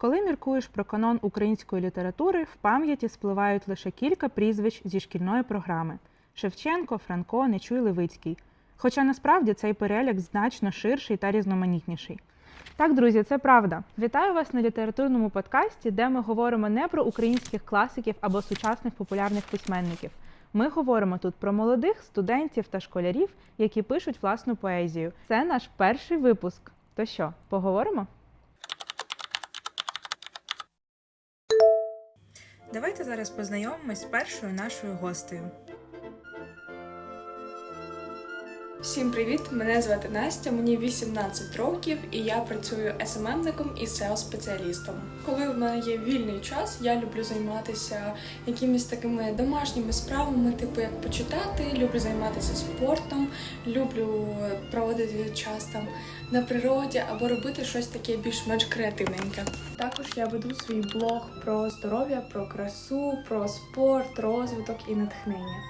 Коли міркуєш про канон української літератури, в пам'яті спливають лише кілька прізвищ зі шкільної програми: Шевченко, Франко, Нечуй Левицький. Хоча насправді цей перелік значно ширший та різноманітніший. Так, друзі, це правда. Вітаю вас на літературному подкасті, де ми говоримо не про українських класиків або сучасних популярних письменників. Ми говоримо тут про молодих студентів та школярів, які пишуть власну поезію. Це наш перший випуск. То що, поговоримо? Давайте зараз познайомимось з першою нашою гостею. Всім привіт! Мене звати Настя, мені 18 років і я працюю СММником і SEO-спеціалістом. Коли в мене є вільний час, я люблю займатися якимись такими домашніми справами, типу як почитати, люблю займатися спортом, люблю проводити час там на природі або робити щось таке більш-менш креативненьке. Також я веду свій блог про здоров'я, про красу, про спорт, розвиток і натхнення.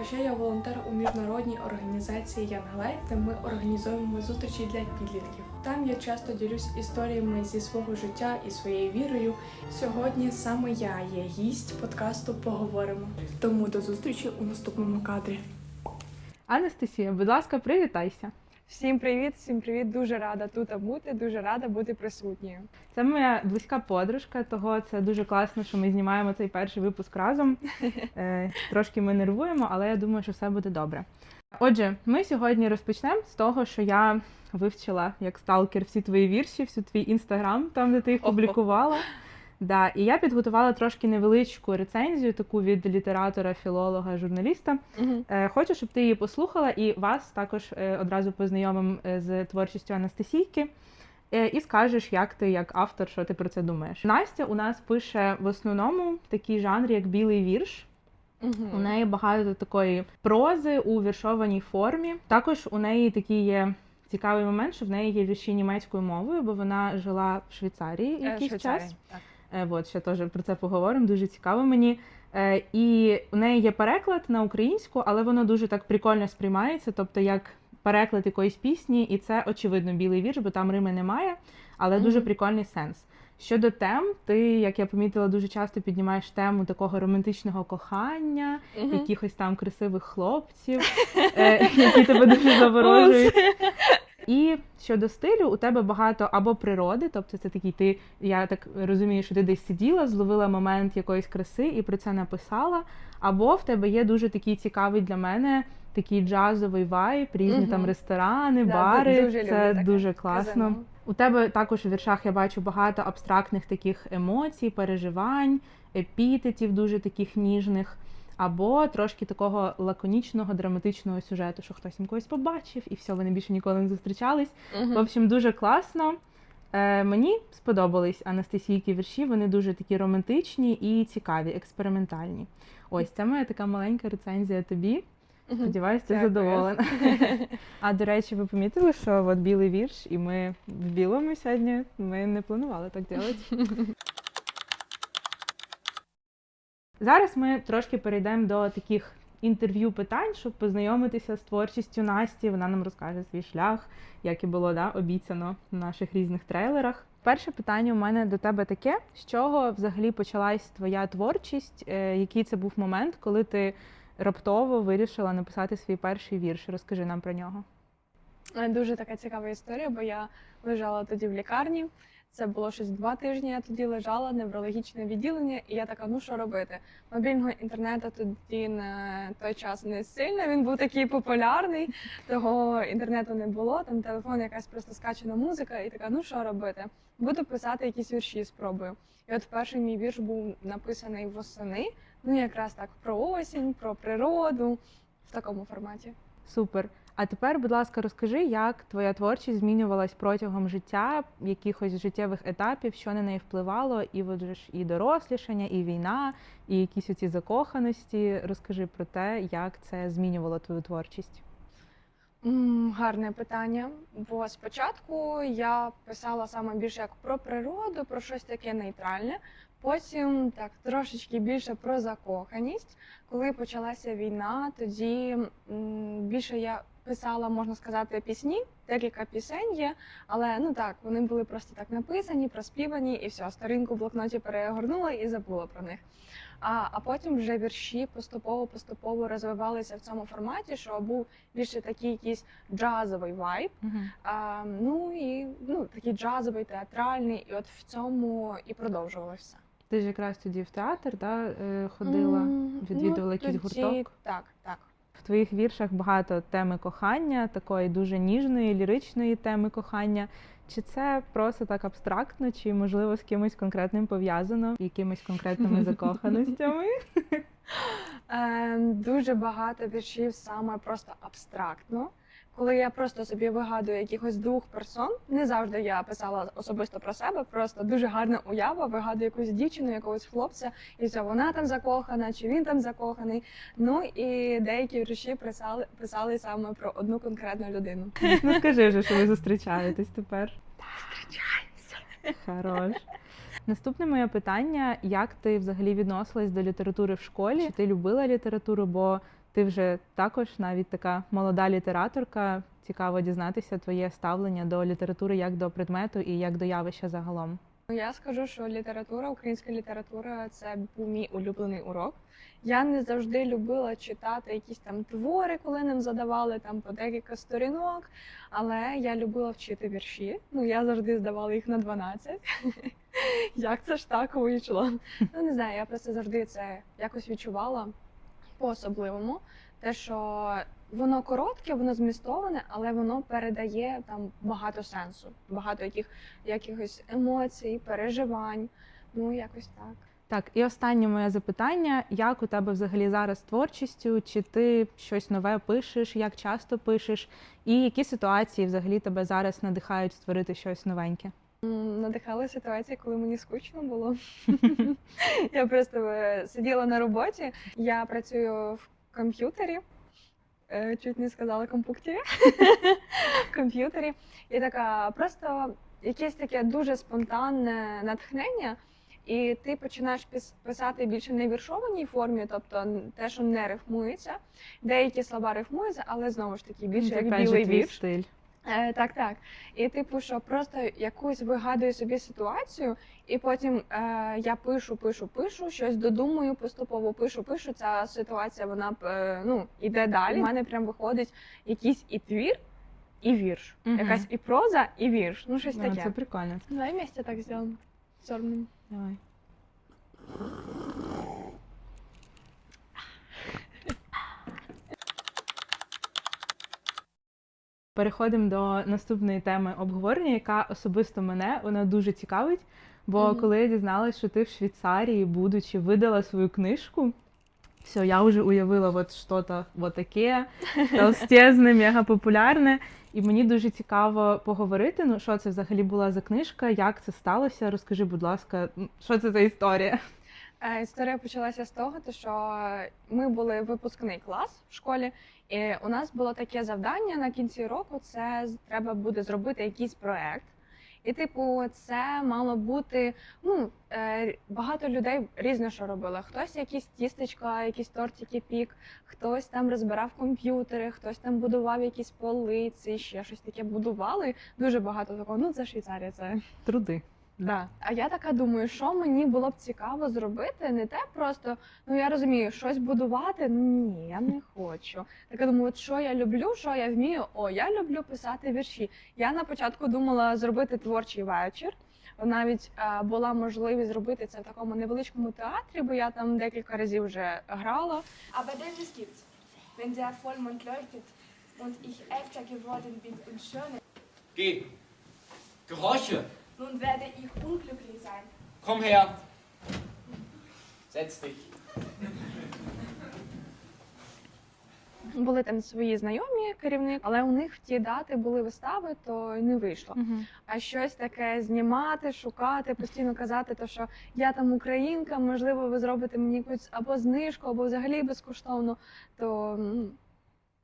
А ще я волонтер у міжнародній організації Young Life, де ми організовуємо зустрічі для підлітків. Там я часто ділюсь історіями зі свого життя і своєю вірою. Сьогодні саме я є гість подкасту Поговоримо. Тому до зустрічі у наступному кадрі. Анастасія, будь ласка, привітайся. Всім привіт, всім привіт. Дуже рада тут бути, дуже рада бути присутньою. Це моя близька подружка, того це дуже класно, що ми знімаємо цей перший випуск разом. Е, трошки ми нервуємо, але я думаю, що все буде добре. Отже, ми сьогодні розпочнемо з того, що я вивчила як сталкер всі твої вірші, всю твій інстаграм, там де ти їх публікувала. Да, і я підготувала трошки невеличку рецензію, таку від літератора, філолога, журналіста. Е, Хочу, щоб ти її послухала і вас також е, одразу познайомим е, з творчістю Анастасійки. Е, І скажеш, як ти, як автор, що ти про це думаєш. Настя у нас пише в основному такий жанр, як білий вірш. У неї багато такої прози у віршованій формі. Також у неї такий є цікавий момент, що в неї є вірші німецькою мовою, бо вона жила в Швейцарії якийсь Швейцарія, час. Так. Е, От ще теж про це поговоримо. Дуже цікаво мені. Е, І у неї є переклад на українську, але воно дуже так прикольно сприймається, тобто як переклад якоїсь пісні, і це очевидно білий вірш, бо там рими немає, але дуже прикольний сенс. Щодо тем, ти, як я помітила, дуже часто піднімаєш тему такого романтичного кохання, Мгм. якихось там красивих хлопців, е, які тебе дуже заворожують. І щодо стилю, у тебе багато або природи, тобто це такий ти, я так розумію, що ти десь сиділа, зловила момент якоїсь краси і про це написала. Або в тебе є дуже такий цікавий для мене такий джазовий вайб, різні Мгм. там ресторани, Да, бари. дуже люблю це таке. дуже класно. Казино. У тебе також у віршах я бачу багато абстрактних таких емоцій, переживань, епітетів дуже таких ніжних, або трошки такого лаконічного драматичного сюжету, що хтось там когось побачив, і все, вони більше ніколи не зустрічались. Мгм. В общем, дуже класно. Е, мені сподобались Анастасійки вірші, вони дуже такі романтичні і цікаві, експериментальні. Ось це моя така маленька рецензія тобі. Мгм. Сподіваюсь, ти Дякую. задоволена. А до речі, ви помітили, що от білий вірш, і ми в білому сьогодні. Ми не планували так робити. Зараз ми трошки перейдемо до таких інтерв'ю питань, щоб познайомитися з творчістю Насті. Вона нам розкаже свій шлях, як і було да, обіцяно в наших різних трейлерах. Перше питання у мене до тебе таке: з чого взагалі почалась твоя творчість? Е, Який це був момент, коли ти раптово вирішила написати свій перший вірш? Розкажи нам про нього. Е, Дуже така цікава історія, бо я лежала тоді в лікарні. Це було щось два тижні. Я тоді лежала, неврологічне відділення, і я така, ну що робити? Мобільного інтернету тоді на той час не сильно. Він був такий популярний, того інтернету не було. Там телефон, якась просто скачана музика, і така, ну що робити? Буду писати якісь вірші, спробую. І от перший мій вірш був написаний восени. Ну якраз так про осінь, про природу в такому форматі. Супер. А тепер, будь ласка, розкажи, як твоя творчість змінювалась протягом життя, якихось життєвих етапів, що на неї впливало, і от же ж і дорослішання, і війна, і якісь оці закоханості. Розкажи про те, як це змінювало твою творчість. Гарне питання. Бо спочатку я писала саме більше як про природу, про щось таке нейтральне. Потім так трошечки більше про закоханість. Коли почалася війна, тоді більше я писала, можна сказати, пісні. Декілька пісень є, але ну так, вони були просто так написані, проспівані, і все, сторінку в блокноті перегорнула і забула про них. А, а потім вже вірші поступово-поступово розвивалися в цьому форматі, що був більше такий якийсь джазовий вайб. Мгм. А, ну і ну, такий джазовий, театральний, і от в цьому і продовжувалося. Ти ж якраз тоді в театр да, е, ходила, М, відвідувала ну, якийсь тоді гурток? Так, так. В твоїх віршах багато теми кохання, такої дуже ніжної, ліричної теми кохання. Чи це просто так абстрактно, чи можливо з кимось конкретним пов'язано, якимись конкретними закоханостями? Е, дуже багато віршів саме просто абстрактно. Коли я просто собі вигадую якихось двох персон, не завжди я писала особисто про себе, просто дуже гарна уява, вигадую якусь дівчину, якогось хлопця, і все, вона там закохана, чи він там закоханий. Ну і деякі вірші писали, писали саме про одну конкретну людину. Ну скажи вже, що ви зустрічаєтесь тепер. Зустрічаємося. Хорош. Наступне моє питання: як ти взагалі відносилась до літератури в школі? Чи ти любила літературу? Бо ти вже також навіть така молода літераторка. Цікаво дізнатися твоє ставлення до літератури як до предмету і як до явища загалом. Я скажу, що література, українська література це був мій улюблений урок. Я не завжди любила читати якісь там твори, коли нам задавали там по декілька сторінок. Але я любила вчити вірші. Ну я завжди здавала їх на 12. Як це ж так вийшло? Ну не знаю, я просто завжди це якось відчувала по-особливому. Те, що воно коротке, воно змістоване, але воно передає там багато сенсу, багато яких якихось емоцій, переживань. Ну якось так. Так, і останнє моє запитання: як у тебе взагалі зараз творчістю? Чи ти щось нове пишеш, як часто пишеш, і які ситуації взагалі тебе зараз надихають створити щось новеньке? Надихала ситуація, коли мені скучно було. Я просто е, сиділа на роботі. Я працюю в комп'ютері. Е, Чуть не сказала компуктері. В комп'ютері. І така просто якесь таке дуже спонтанне натхнення. І ти починаєш писати більше не віршованій формі, тобто те, що не рифмується. Деякі слова рифмуються, але знову ж таки більше як білий вірш. стиль. Е, так, так. І типу, що просто якусь вигадую собі ситуацію, і потім е, я пишу, пишу, пишу, щось додумую, поступово пишу, пишу. Ця ситуація вона е, ну іде далі. У мене прям виходить якийсь і твір, і вірш. Мгм. Якась і проза, і вірш. Ну щось таке. це прикольно. Давай вместе так зробимо. Чорним. Давай. Переходимо до наступної теми обговорення, яка особисто мене вона дуже цікавить. Бо Мгм. коли я дізналась, що ти в Швейцарії, будучи, видала свою книжку, все, я вже уявила от що-то вот таке, толстезне, мега популярне. І мені дуже цікаво поговорити. Ну, що це взагалі була за книжка, як це сталося? Розкажи, будь ласка, що це за історія? Е, Історія почалася з того, що ми були випускний клас в школі, і у нас було таке завдання на кінці року. Це треба буде зробити якийсь проект. І, типу, це мало бути. Ну е, багато людей різне що робили. Хтось якісь тістечка, якісь тортики пік, хтось там розбирав комп'ютери, хтось там будував якісь полиці, ще щось таке будували. Дуже багато такого. Ну це Швейцарія, це Труди. Да. А я така думаю, що мені було б цікаво зробити, не те просто, ну я розумію, щось будувати. Ну ні, я не хочу. Така думаю, от що я люблю, що я вмію. О, я люблю писати вірші. Я на початку думала зробити творчий вечір. Навіть е, була можливість зробити це в такому невеличкому театрі, бо я там декілька разів вже грала. Aber denn es gibt's, wenn der Vollmond leuchtet und ich älter geworden bin und schöner, Geh. Gehorche. Nun werde ich unglücklich sein. Komm her. Setz dich. Були там свої знайомі керівник, але у них в ті дати були вистави, то й не вийшло. А щось таке знімати, шукати, постійно казати, то що я там українка, можливо, ви зробите мені якусь або знижку, або взагалі безкоштовно. То м,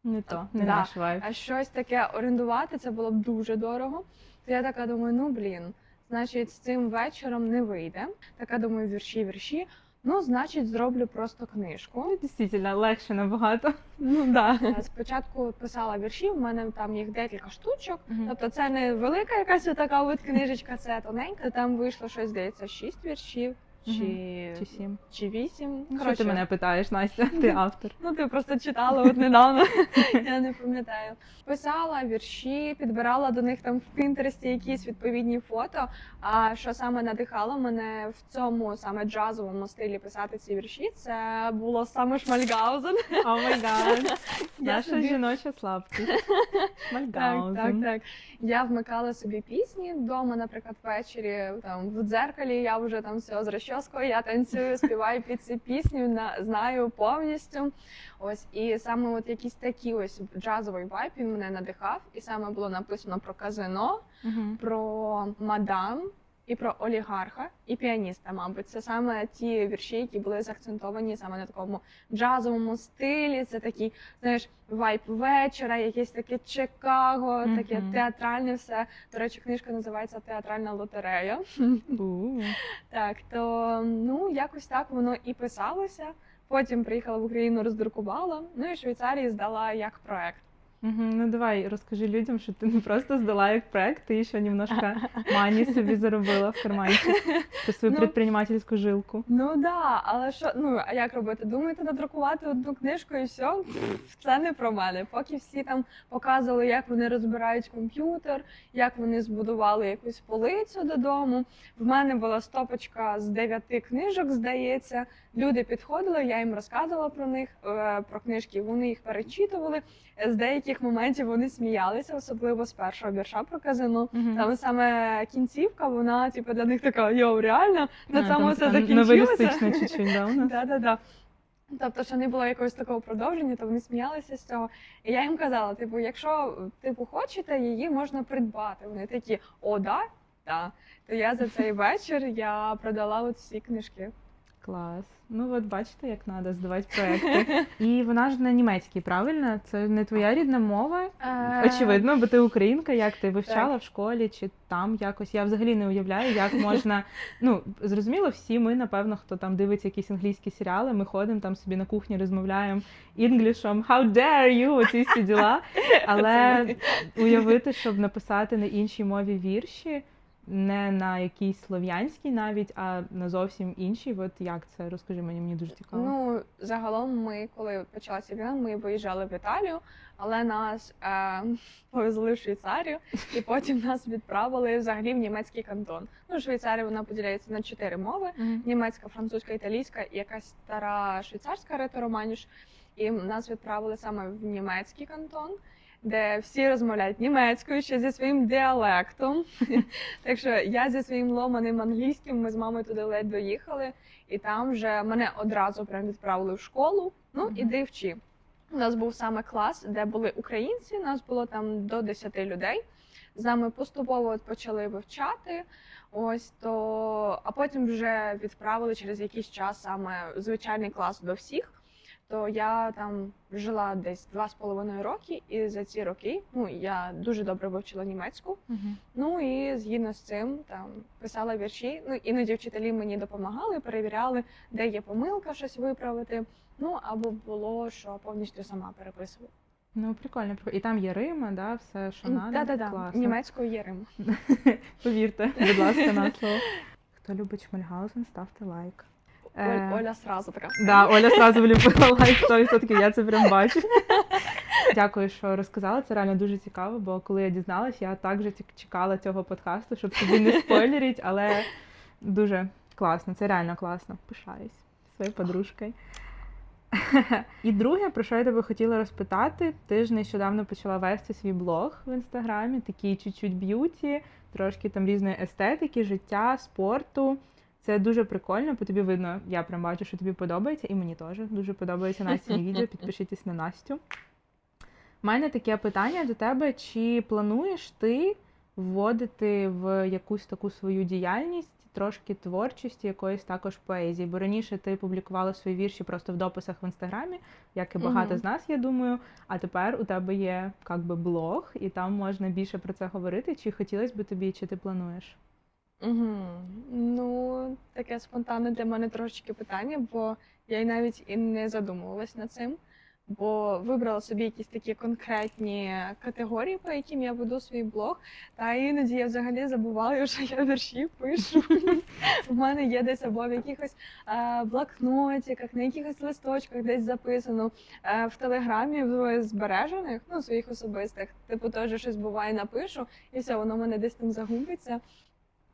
Не то, не Да. наш вайб. а щось таке орендувати це було б дуже дорого. Я така думаю, ну блін, значить, з цим вечором не вийде. Така думаю, вірші, вірші. Ну, значить, зроблю просто книжку. Дійсно, легше набагато. Ну да. Спочатку писала вірші, в мене там їх декілька штучок. Угу. Тобто це не велика якась така от книжечка, це тоненька. Там вийшло щось, здається, шість віршів чи, Чи сім. чи вісім. Ну, Що ти мене питаєш, Настя? Ти автор. Ну, ти просто читала от недавно, я не пам'ятаю. Писала вірші, підбирала до них там в Пінтересті якісь відповідні фото. А що саме надихало мене в цьому саме джазовому стилі писати ці вірші, це було саме Шмальгаузен. О май гад. Я Наша собі- жіноча слабкість. Так, Шмальгаузен. так, так. Я вмикала собі пісні вдома, наприклад, ввечері там в дзеркалі. Я вже там все розчоскою, я танцюю, співаю під цю пісню, на знаю повністю. Ось і саме от якісь такі ось джазовий вайб він мене надихав, і саме було написано про казино, Мгм. про мадам. І про олігарха і піаніста, мабуть, це саме ті вірші, які були заакцентовані саме на такому джазовому стилі. Це такий, знаєш, вайб вечора, якесь таке Чикаго, таке театральне все. До речі, книжка називається Театральна лотерея. Так, то ну якось так воно і писалося. Потім приїхала в Україну, роздрукувала. Ну і в Швейцарії здала як проект. Мгм. Ну давай розкажи людям, що ти не просто здала як проект, ти ще немножко мані собі заробила в карманчик про свою Ну. предпринимательську жилку. Ну да, але що ну а як робити? Думаєте, надрукувати одну книжку і все? Це не про мене. Поки всі там показували, як вони розбирають комп'ютер, як вони збудували якусь полицю додому. В мене була стопочка з дев'яти книжок, здається. Люди підходили, я їм розказувала про них, е, про книжки. Вони їх перечитували. З деяких моментів вони сміялися, особливо з першого вірша про казино. Мгм. Там саме кінцівка, вона типу для них така йоу, реально на цьому все закінчилося. Чуть-чуть, да, у нас? Да, да, да. Тобто, що не було якогось такого продовження, то вони сміялися з цього. І я їм казала: типу, якщо типу хочете, її можна придбати. Вони такі, о, да? Да. То я за цей вечір я продала от всі книжки. Клас. Ну от бачите, як треба здавати проекти. І вона ж на німецькій, правильно? Це не твоя рідна мова. Очевидно, бо ти українка, як ти вивчала в школі чи там якось. Я взагалі не уявляю, як можна. Ну, зрозуміло, всі ми, напевно, хто там дивиться якісь англійські серіали, ми ходимо там собі на кухні, розмовляємо інглішом, how dare you, оці всі діла. Але уявити, щоб написати на іншій мові вірші, не на якійсь слов'янській навіть, а на зовсім іншій. От як це? Розкажи мені, мені дуже цікаво. Ну, загалом, ми, коли почалася війна, ми виїжджали в Італію, але нас е, повезли в Швейцарію, і потім нас відправили взагалі в німецький кантон. Ну, Швейцарія вона поділяється на чотири мови: Мгм. німецька, французька, італійська і якась стара швейцарська ретироманіш. І нас відправили саме в німецький кантон. Де всі розмовляють німецькою ще зі своїм діалектом. так що я зі своїм ломаним англійським, ми з мамою туди ледь доїхали, і там вже мене одразу прям відправили в школу. Ну, Мгм. іди вчи. У нас був саме клас, де були українці, нас було там до 10 людей. З нами поступово почали вивчати. Ось то, а потім вже відправили через якийсь час саме звичайний клас до всіх. То я там жила десь два з половиною роки, і за ці роки ну я дуже добре вивчила німецьку. Мгм. Ну і згідно з цим там писала вірші. Ну іноді вчителі мені допомагали, перевіряли, де є помилка, щось виправити. Ну або було, що повністю сама переписувала. Ну, прикольно. І там є Рима, да, все, що надо. Да, да, да. Класно. Німецькою є Рим. Повірте, будь ласка, на слово. Хто любить Шмальгаузен, ставте лайк. Е, Оль- Оля сразу така. Да, Оля сразу вліпила лайк 100%, я це прям бачу. Дякую, що розказала. Це реально дуже цікаво, бо коли я дізналась, я також чекала цього подкасту, щоб собі не спойлерить, але дуже класно, це реально класно. Пишаюсь своєю подружкою. І друге, про що я тебе хотіла розпитати, ти ж нещодавно почала вести свій блог в інстаграмі, такий чуть-чуть б'юті, трошки там різної естетики, життя, спорту. Це дуже прикольно, по тобі видно, я прям бачу, що тобі подобається, і мені теж дуже подобається Настіні відео. Підпишітесь на Настю. У мене таке питання до тебе: чи плануєш ти вводити в якусь таку свою діяльність трошки творчості, якоїсь також поезії? Бо раніше ти публікувала свої вірші просто в дописах в інстаграмі, як і багато Мгм. з нас, я думаю. А тепер у тебе є як би блог, і там можна більше про це говорити. Чи хотілося б тобі, чи ти плануєш? Угу. Ну, таке спонтанне для мене трошечки питання, бо я й навіть і не задумувалась над цим, бо вибрала собі якісь такі конкретні категорії, по яким я веду свій блог. Та іноді я взагалі забуваю, що я вірші пишу. У мене є десь або в якихось е, блокнотиках, на якихось листочках десь записано. Е, в телеграмі в збережених, ну своїх особистих, типу теж щось буває, напишу, і все, воно в мене десь там загубиться.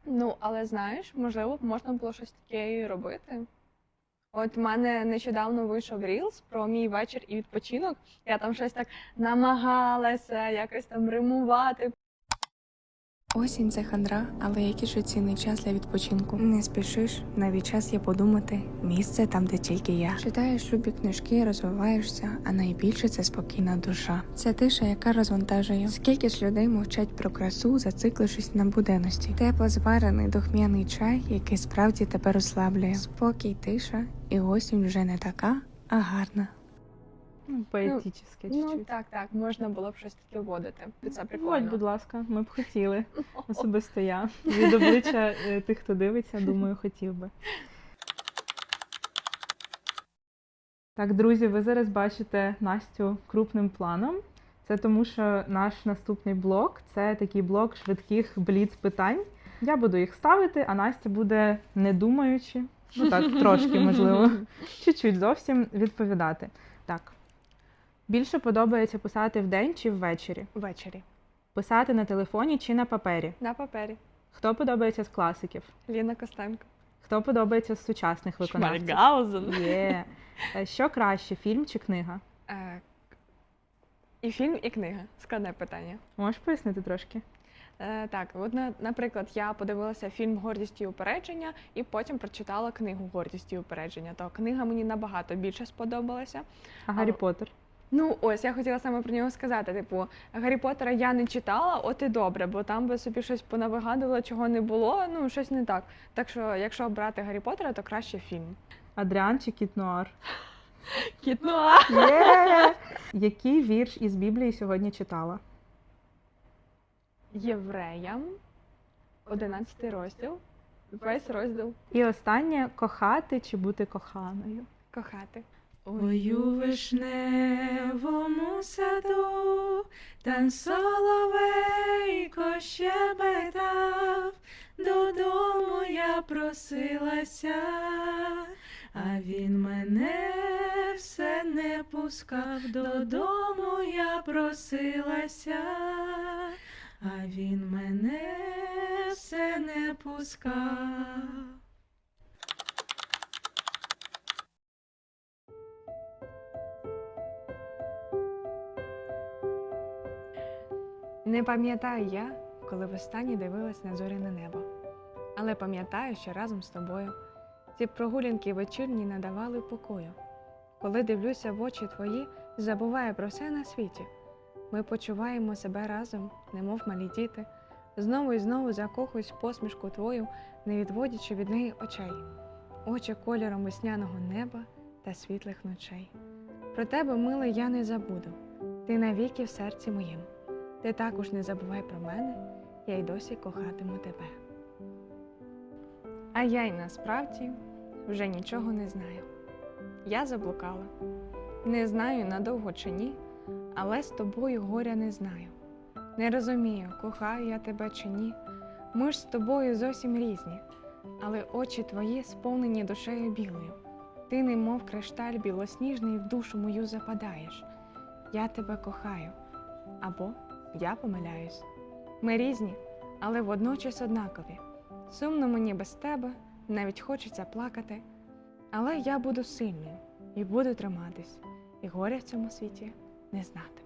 Ну, але знаєш, можливо, можна було щось таке і робити. От в мене нещодавно вийшов Reels про мій вечір і відпочинок. Я там щось так намагалася якось там римувати. Осінь це хандра, але який ж цінний час для відпочинку. Не спішиш, навіть час є подумати. Місце там, де тільки я. Читаєш любі книжки, розвиваєшся, а найбільше це спокійна душа. Це тиша, яка розвантажує. Скільки ж людей мовчать про красу, зациклившись на буденності. Тепло зварений духмяний чай, який справді тебе розслаблює. Спокій, тиша, і осінь вже не така, а гарна. Ну, Поетичне Ну чуть-чуть. так, так, можна було б щось таке вводити. Це Вводь, прикольно. будь ласка, ми б хотіли. Особисто я. Від обличчя е, тих, хто дивиться, думаю, хотів би. Так, друзі, ви зараз бачите Настю крупним планом. Це тому, що наш наступний блок це такий блок швидких бліц питань. Я буду їх ставити, а Настя буде не думаючи, ну так, трошки можливо, чуть-чуть зовсім відповідати. Так. Більше подобається писати вдень чи ввечері? Ввечері. Писати на телефоні чи на папері? На папері. Хто подобається з класиків? Ліна Костенко. Хто подобається з сучасних виконавців? Шмальгаузен. Є. Е, Що краще, фільм чи книга? Е, І фільм, і книга. Складне питання. Можеш пояснити трошки? Е, так, от, на- наприклад, я подивилася фільм Гордість і упередження і потім прочитала книгу Гордість і упередження. То книга мені набагато більше сподобалася. А Гаррі Поттер? Ну, ось я хотіла саме про нього сказати. Типу, Гаррі Поттера я не читала, от і добре, бо там би собі щось понавигадувала, чого не було, ну щось не так. Так що, якщо брати Гаррі Поттера, то краще фільм. Адріан чи Кіт Нуар? Кіт Є! Який вірш із Біблії сьогодні читала? Євреям, 11 розділ. Весь розділ І останнє кохати чи бути коханою? кохати. У вишневому саду, там соловейко щебетав, додому я просилася, а він мене все не пускав, додому я просилася, а він мене все не пускав. Не пам'ятаю я, коли востаннє дивилась на зоряне небо. Але пам'ятаю, що разом з тобою ці прогулянки вечірні не давали покою. Коли дивлюся в очі твої, забуваю про все на світі. Ми почуваємо себе разом, немов малі діти. Знову і знову закохуюсь посмішку твою, не відводячи від неї очей, очі кольором весняного неба та світлих ночей. Про тебе, милий, я не забуду, ти навіки в серці моїм. Ти також не забувай про мене, я й досі кохатиму тебе. А я й насправді вже нічого не знаю. Я заблукала. Не знаю, надовго чи ні, але з тобою горя не знаю. Не розумію, кохаю я тебе чи ні. Ми ж з тобою зовсім різні, але очі твої сповнені душею білою. Ти, немов кришталь білосніжний, в душу мою западаєш. Я тебе кохаю. Або я помиляюсь. Ми різні, але водночас однакові. Сумно мені без тебе, навіть хочеться плакати. Але я буду сильною і буду триматись, і горя в цьому світі не знати.